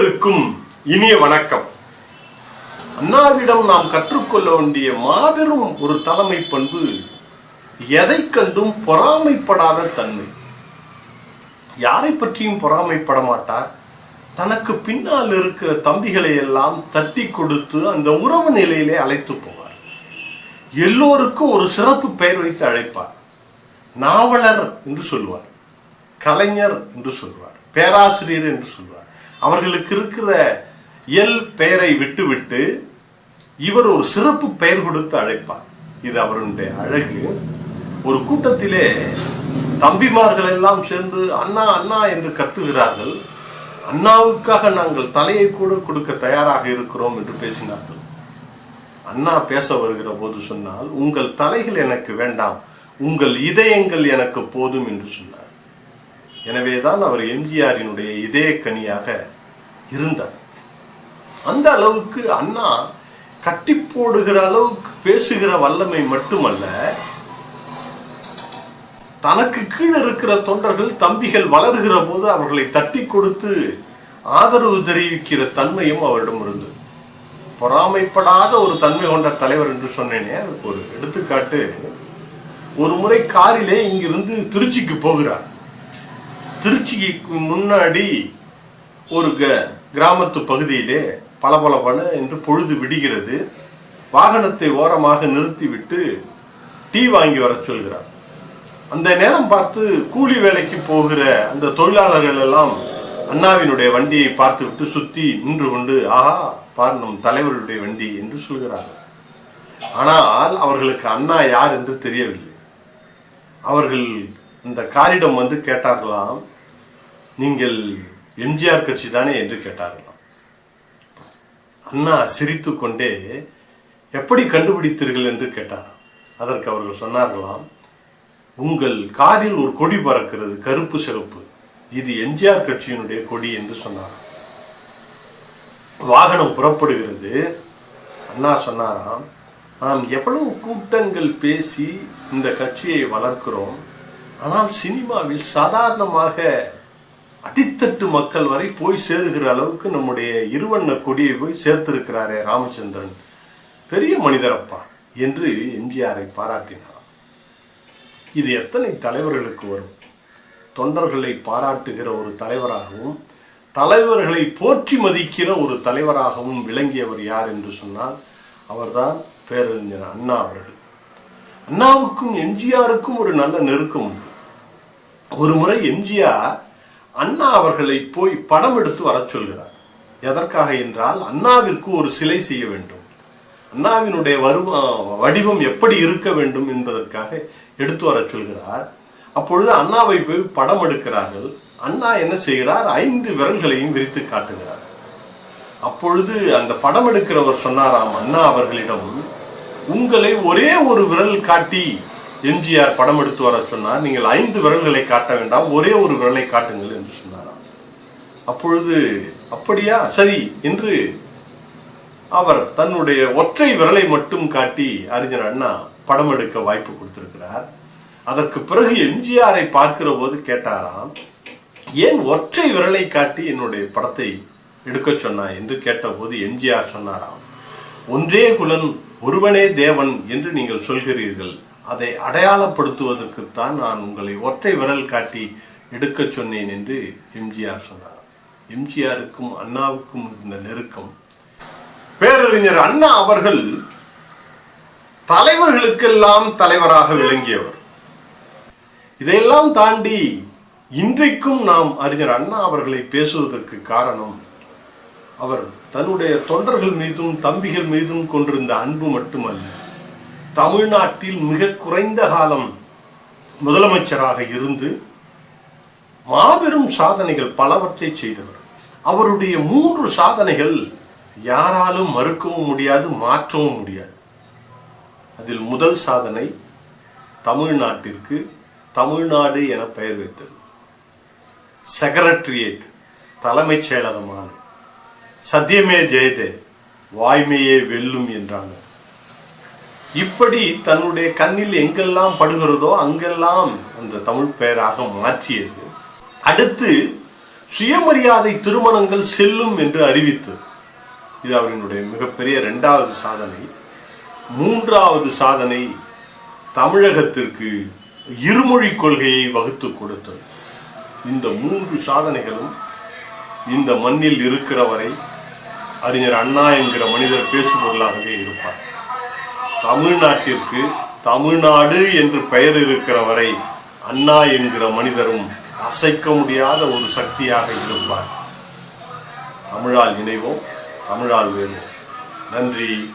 அனைவருக்கும் இனிய வணக்கம். அண்ணாவிடம் நாம் கற்றுக்கொள்ள வேண்டிய மாபெரும் ஒரு தலைமை பண்பு எதை கண்டும் பொறாமைப்படாத தன்மை. யாரை பற்றியும் பொறாமைப்பட மாட்டார். தனக்கு பின்னால் இருக்கிற தம்பிகளை எல்லாம் தட்டி கொடுத்து அந்த உறவு நிலையிலே அழைத்து போவார். எல்லோருக்கும் ஒரு சிறப்பு பெயர் வைத்து அழைப்பார். நாவலர் என்று சொல்லுவார் கலைஞர் என்று சொல்வார். பேராசிரியர் என்று சொல்வார். அவர்களுக்கு இருக்கிற இயல் பெயரை விட்டுவிட்டு இவர் ஒரு சிறப்பு பெயர் கொடுத்து அழைப்பார். இது அவருடைய அழகு. ஒரு கூட்டத்திலே தம்பிமார்கள் எல்லாம் சேர்ந்து அண்ணா அண்ணா என்று கத்துகிறார்கள். அண்ணாவுக்காக நாங்கள் தலையை கூட கொடுக்க தயாராக இருக்கிறோம் என்று பேசினார்கள். அண்ணா பேச வருகிற போது சொன்னால் உங்கள் தலைகள் எனக்கு வேண்டாம் உங்கள் இதயங்கள் எனக்கு போதும் என்று சொன்னார். எனவேதான் அவர் எம்ஜிஆரினுடைய இதய கனியாக இருந்தார். அந்த அளவுக்கு அண்ணா கட்டி போடுகிற அளவுக்கு பேசுகிற வல்லமை மட்டுமல்ல தனக்கு கீழே இருக்கிற தொண்டர்கள் தம்பிகள் வளர்கிற போது அவர்களை தட்டி கொடுத்து ஆதரவு தெரிவிக்கிற தன்மையும் அவரிடம் இருந்தது. பொறாமைப்படாத ஒரு தன்மை கொண்ட தலைவர் என்று சொன்னேனே அதுக்கு ஒரு எடுத்துக்காட்டு. ஒரு முறை காரிலே இங்கிருந்து திருச்சிக்கு போகிறார். திருச்சிக்கு முன்னாடி ஒரு க கிராமத்து பகுதியிலே பளபளபன என்று பொழுது விடுகிறது. வாகனத்தை ஓரமாக நிறுத்திவிட்டு டீ வாங்கி வரச் சொல்கிறார். அந்த நேரம் பார்த்து கூலி வேலைக்கு போகிற அந்த தொழிலாளர்கள் எல்லாம் அண்ணாவினுடைய வண்டியை பார்த்துவிட்டு சுற்றி நின்று கொண்டு ஆஹா பார் நம் தலைவருடைய வண்டி என்று சொல்கிறார்கள். ஆனால் அவர்களுக்கு அண்ணா யார் என்று தெரியவில்லை. அவர்கள் இந்த காரிடம் வந்து கேட்டார்களாம் நீங்கள் எம்ஜிஆர் கட்சி தானே என்று கேட்டார்களாம். அண்ணா சிரித்து கொண்டே எப்படி கண்டுபிடித்தீர்கள்? என்று கேட்டார். அதற்கு அவர்கள் சொன்னார்களாம் உங்கள் காரில் ஒரு கொடி பறக்கிறது கருப்பு சிறப்பு இது எம்ஜிஆர் கட்சியினுடைய கொடி என்று சொன்னார். வாகனம் புறப்படுகிறது. அண்ணா சொன்னாராம் நாம் எவ்வளவு கூட்டங்கள் பேசி இந்த கட்சியை வளர்க்கிறோம். ஆனால் சினிமாவில் சாதாரணமாக அடித்தட்டு மக்கள் வரை போய் சேருகிற அளவுக்கு நம்முடைய இருவண்ண கொடியை போய் சேர்த்திருக்கிறாரே ராமச்சந்திரன். பெரிய மனிதரப்பா என்று எம்ஜிஆரை பாராட்டினார். இது எத்தனை தலைவர்களுக்கு வரும்? தொண்டர்களை பாராட்டுகிற ஒரு தலைவராகவும் தலைவர்களை போற்றி மதிக்கிற ஒரு தலைவராகவும் விளங்கியவர் யார் என்று சொன்னால் அவர்தான் பேரறிஞர் அண்ணா அவர்கள். அண்ணாவுக்கும் எம்ஜிஆருக்கும் ஒரு நல்ல நெருக்கம் உண்டு. ஒரு முறை எம்ஜிஆர் அண்ணா அவர்களை போய் படம் எடுத்து வரச் சொல்கிறார். எதற்காக என்றால் அண்ணாவிற்கு ஒரு சிலை செய்ய வேண்டும். அண்ணாவினுடைய வருவ வடிவம் எப்படி இருக்க வேண்டும் என்பதற்காக எடுத்து வர சொல்கிறார். அப்பொழுது அண்ணாவை போய் படம் எடுக்கிறார்கள். அண்ணா என்ன செய்கிறார்? ஐந்து விரல்களையும் விரித்து காட்டுகிறார். அப்பொழுது அந்த படம் எடுக்கிறவர் சொன்னாராம் அண்ணா அவர்களிடம் உங்களை ஒரே ஒரு விரல் காட்டி எம்ஜிஆர் படம் எடுத்து வர சொன்னார் நீங்கள் ஐந்து விரல்களை காட்ட வேண்டாம் ஒரே ஒரு விரலை காட்டுங்கள் என்று சொன்னாராம். அப்பொழுது அப்படியா? சரி என்று அவர் தன்னுடைய ஒற்றை விரலை மட்டும் காட்டி அறிஞர் அண்ணா படம் எடுக்க வாய்ப்பு கொடுத்திருக்கிறார். அதற்கு பிறகு எம்ஜிஆரை பார்க்கிற போது கேட்டாராம் ஏன் ஒற்றை விரலை காட்டி என்னுடைய படத்தை எடுக்க சொன்னாய் என்று கேட்டபோது எம்ஜிஆர் சொன்னாராம் ஒன்றே குலன் ஒருவனே தேவன் என்று நீங்கள் சொல்கிறீர்கள். அதை அடையாளப்படுத்துவதற்குத்தான் நான் உங்களை ஒற்றை விரல் காட்டி எடுக்க சொன்னேன் என்று எம்ஜிஆர் சொன்னார். எம்ஜிஆருக்கும் அண்ணாவுக்கும் இருந்த நெருக்கம். பேரறிஞர் அண்ணா அவர்கள் தலைவர்களுக்கெல்லாம் தலைவராக விளங்கியவர். இதையெல்லாம் தாண்டி இன்றைக்கும் நாம் அறிஞர் அண்ணா அவர்களை பேசுவதற்கு காரணம் அவர் தன்னுடைய தொண்டர்கள் மீதும் தம்பிகள் மீதும் கொண்டிருந்த அன்பு மட்டுமல்ல தமிழ்நாட்டில் மிக குறைந்த காலம் முதலமைச்சராக இருந்து மாபெரும் சாதனைகள் பலவற்றை செய்தவர். அவருடைய மூன்று சாதனைகள் யாராலும் மறுக்கவும் முடியாது மாற்றவும் முடியாது. அதில் முதல் சாதனை தமிழ்நாட்டிற்கு தமிழ்நாடு என பெயர் வைத்தது. செக்ரட்டரியேட் தலைமைச் செயலகமான சத்தியமே ஜெயதே வாய்மையே வெல்லும் என்றாங்க. இப்படி தன்னுடைய கண்ணில் எங்கெல்லாம் படுகிறதோ அங்கெல்லாம் அந்த தமிழ் பெயராக மாற்றியது. அடுத்து சுயமரியாதை திருமணங்கள் செல்லும் என்று அறிவித்தது. இது அவரினுடைய மிகப்பெரிய ரெண்டாவது சாதனை. மூன்றாவது சாதனை தமிழகத்திற்கு இருமொழி கொள்கையை வகுத்து கொடுத்தது. இந்த மூன்று சாதனைகளும் இந்த மண்ணில் இருக்கிற வரை அறிஞர் அண்ணா என்கிற மனிதர் பேசுபொருளாகவே இருப்பார். தமிழ்நாட்டிற்கு தமிழ்நாடு என்று பெயர் இருக்கிற வரை அண்ணா என்கிற மனிதரும் அசைக்க முடியாத ஒரு சக்தியாக இருப்பார். தமிழால் இணைவோம் தமிழால் வேணும். நன்றி